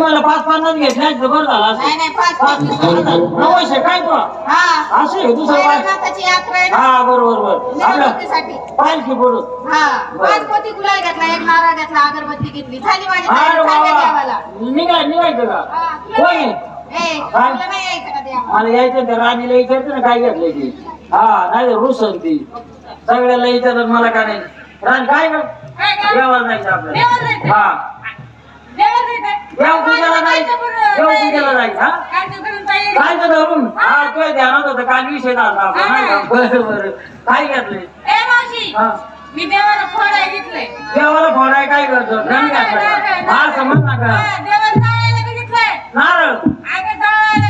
मला पाच पन्नास घेतल्या बरं झाला. नाही नाही पाच पाच नऊशे काय तो हा. असं आहे दुसरं भैरवनाथाची यात्रा आहे ना. हा बरोबर बरोबर. आपलं निवडणुकीसाठी पाहिजे बरोबर हा. पाच पोती गुलाल घेतला एक नारळ घेतला अगरबत्ती घेतली. झाली माझी अरे तयारी, चालले देवाला बाबा निघाय निघायचं का हा, तुला कोण नाही- आहे? ए, काय? तुला नाही यायचं का देवाला? मला यायचं त्या राणीला विचारते ना काय घेतलंय ती. हा नाही रुसन ती. सगळ्याला विचारत मला काय नाही? राणी काय ग? काय काय? देवाला जायचं देवाला आपल्याला जायचं? हा. देवाला जायचं? देव पूजेला जायचं काय तर देव हा? काय तर धरून? हा तो ध्यानात होतं काल विषय झाला आपला, नाही का? बरं बरं. काय घेतलंय? ए मावशी हा. मी देवाला फळ आहे घेतलंय. देवाला फोडाय काय करतो? नाही, घातलाय. हा समज ना का? हा, देवाला जायला बघितलंय नारळ. अगं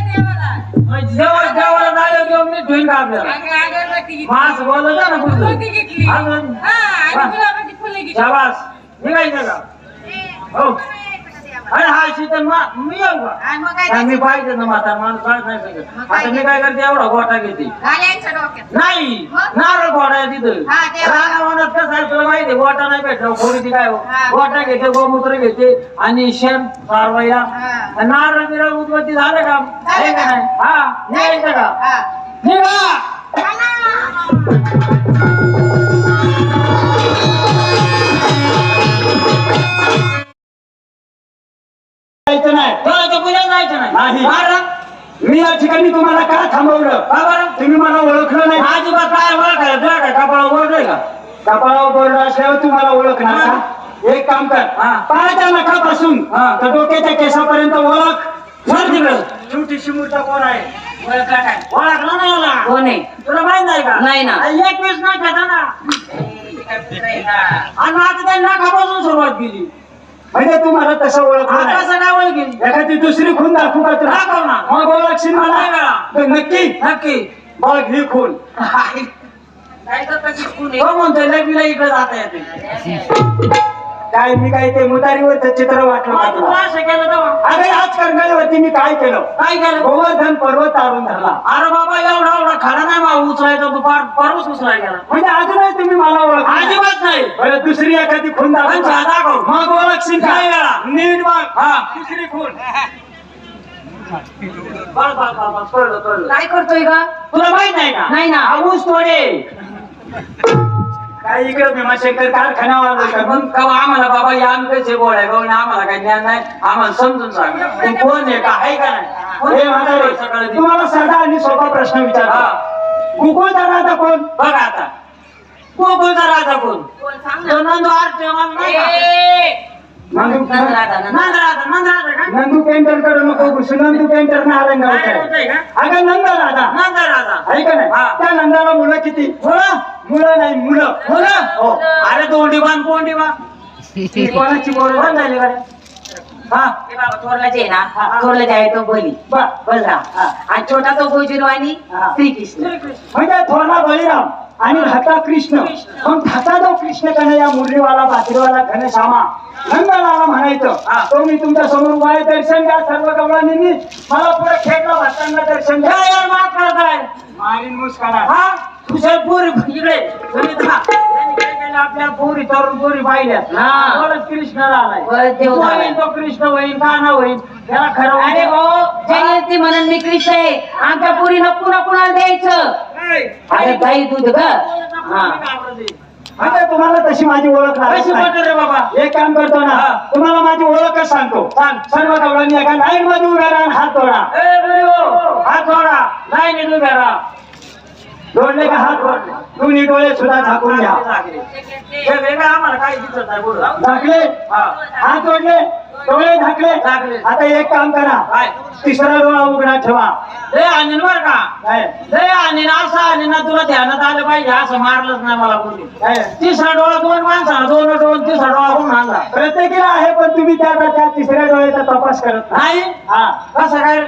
देवाला. म्हणजे देवा देवाला मी ठेवीन का आपल्याला? अगं अगरबत्ती घेतली. मास बोलत जा ना कुठं घेतली. अजून हा आणि गुलाबाची फुलं घेतली. शाबास. निघायचं का? हो. अरे हा शीतल मा येऊ का आणि मग काय नाही, मी? पाहिजे ना म्हातार माणूस काय नाही सगळं आता मी काय करते एवढा गोटा घेते घालायचं डोक्यात नाही मग? नारळ गोटा आहे तिथं हा. रानावनात कसं आहे तुला माहिती गोटा नाही भेटला खोडीची काय हो? हा. गोटा घेते गोमूत्र घेते आणि शेण सारवया हा. नारळ बिरळ उद्बत्ती झालं का आहे का का? नाही हा निघायचं का हा निघा जायचं तुम्हाला का थांबवलं. का बरं तुम्ही मला ओळखलं नाही. अजिबात काय ओळखायला तुला काय कपाळ ओळखलंय का? कपाळावर बोर्ड असल्यावर तुम्हाला ओळखणार का? एक काम कर. हा. पायाच्या नखापासून हा. तर डोक्याच्या केसापर्यंत ओळख. सर तिकडं. शेवटी शिमूरचा कोण आहे? ओळखला काय? ओळखला नाही मला कोण आहे? तुला माहीत नाही का? नाही ना. एकवीस नाही खाता ना आणि आता त्यांनी नाकापासून सुरुवात केली. म्हणजे तुम्हाला तसं ओळखलं आता नाही ओळखील एखादी दुसरी खून दाखवू का तुला? दाखव ना. मग ओळखशील नाही मला. वेळा. तर नक्की. नक्की. बघ ही खून. काय तर कशी कोण म्हणतोय लग्नीला इकडे जाता येते. काय मी काय ते मुतारीवरचं चित्र वाटलं मग तुला? असं केलं तेव्हा अरे आज कर्नाळवरती मी काय केलं? काय केलं? गोवर्धन पर्वत तारून धरला. अरे बाबा एवढा एवढा खरा नाही बा उचलायचा तू फार परवाच उचलाय गेला म्हणजे अजूनही तुम्ही मला ओळख अजिबात नाही. बरं दुसरी एखादी खून दाखवू. मग ओळखशील काय वेळा? नीट बघ. हा. दुसरी खून. बस बस बस बस कळलं कळलं. काय करतोय का तुला माहीत नाही का? नाही ना. हा ऊस तोडे काय इकडे भीमाशंकर कारखाना वाजवला का? मग कवा आम्हाला बाबा या आम्ही कसे बोलाय बाबा आम्हाला काही ज्ञान नाही आम्हाला समजून सांग. तू कोण आहे का आहे का नाही? हे म्हातारे, सकाळी तुम्हाला साधा आणि सोपा प्रश्न हा. विचारतो गोकुळचा राजा कोण? बघ आता. गोकुळचा राजा कोण? कोण सांग तो नंदू? ए, नंदू नंद राजा, नंद. राजा का नंदू पेंटरकडे नको घुसू नंदू पेंटर नारायण नाही गावचा होतंय आहे. का? अगं नंद राजा नंद राजा आहे का नाही हा. त्या नंदाला मुलं किती मुलं मुलं नाही मुलं हो अरे दोंडी बांध कोंडी बांध ती कोणाची बोल कोण झाली बरं हा ते बाबा थोरलाचे आहे ना थोरलाचे आहे तो बली बा बलराम हा. आणि छोटा तो गोजुरू आणि हा. श्रीकृष्ण म्हणजे थोरला बळीराम आणि धाता कृष्ण. मग जो कृष्ण कन्हैया मुरलीवाला बासरीवाला घनश्यामा नंदलाला म्हणायचं हा. तो मी तुमच्यासमोर वाय दर्शन घ्या सर्व गवळांनी मला पुढे खेळला भातांना दर्शन घ्या यार माफ करताय मारीन हा? तुझ्या पोरी इकडे. आपल्या पोरी तरुण पोरी पाहिल्या. हा. परत कृष्णाला आलाय. तो तो कृष्ण होईन का ना होईन. त्याला खरं अरे हो जय ती म्हणून मी कृष्ण आहे. आमच्या पुरी नको नको द्यायचं. अरे गाई दूध हा. आता तुम्हाला तशी माझी ओळख लागत कशी नाही. वाटत रे बाबा? एक काम करतो ना हा. तुम्हाला माझी ओळखच सांगतो. सांग. सर्व गवळांनी एका लाईन मध्ये उभ्या राहा आणि हात जोडा. ए बरी हो. हात जोडा. नाही तुम्ही करा जोडले का हात जोडले दोन्ही डोळे सुद्धा झाकून घ्या. हे वेगळं आम्हाला काही दिसत नाही बोलू. झाकले? हा. हात जोडले? डोळे झाकले झाकले. आता एक काम करा. काय? तिसरा डोळा उघडा ठेवा. लय आणीन बर का? काय? लय आणीन असं आणीन ना तुला ध्यानात आलं पाहिजे. असं मारलंच नाही मला कोणी काय? तिसरा डोळा दोन माणसा दोन डोळा तिसरा डोळा कोण आणला? प्रत्येकीला आहे पण तुम्ही त्या त्या तिसऱ्या डोळ्याचा तपास करत नाही. नाही? हा. कसं काय?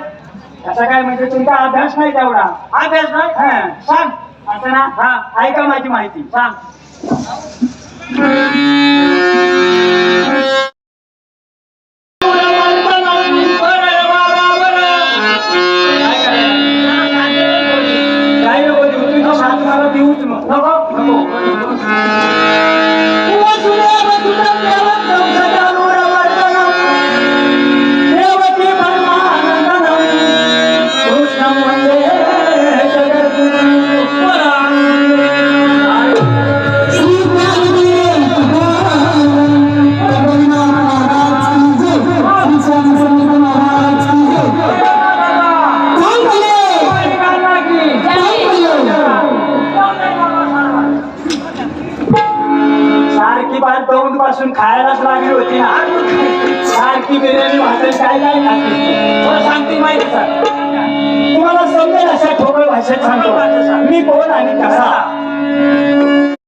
असं काय म्हणजे तुमचा अभ्यास नाही तेवढा. अभ्यास नाही? हा. सांग. असं ना? हा. ऐका माझी माहिती. सांग. पण खायलाच लागली होती ना. सारखी बिर्याणी भाकर काय नाही खाते मला सांगते माहिती सर तुम्हाला समजेल अशा ठोकळ भाषेत सांगतो. मी कोण आणि कसा?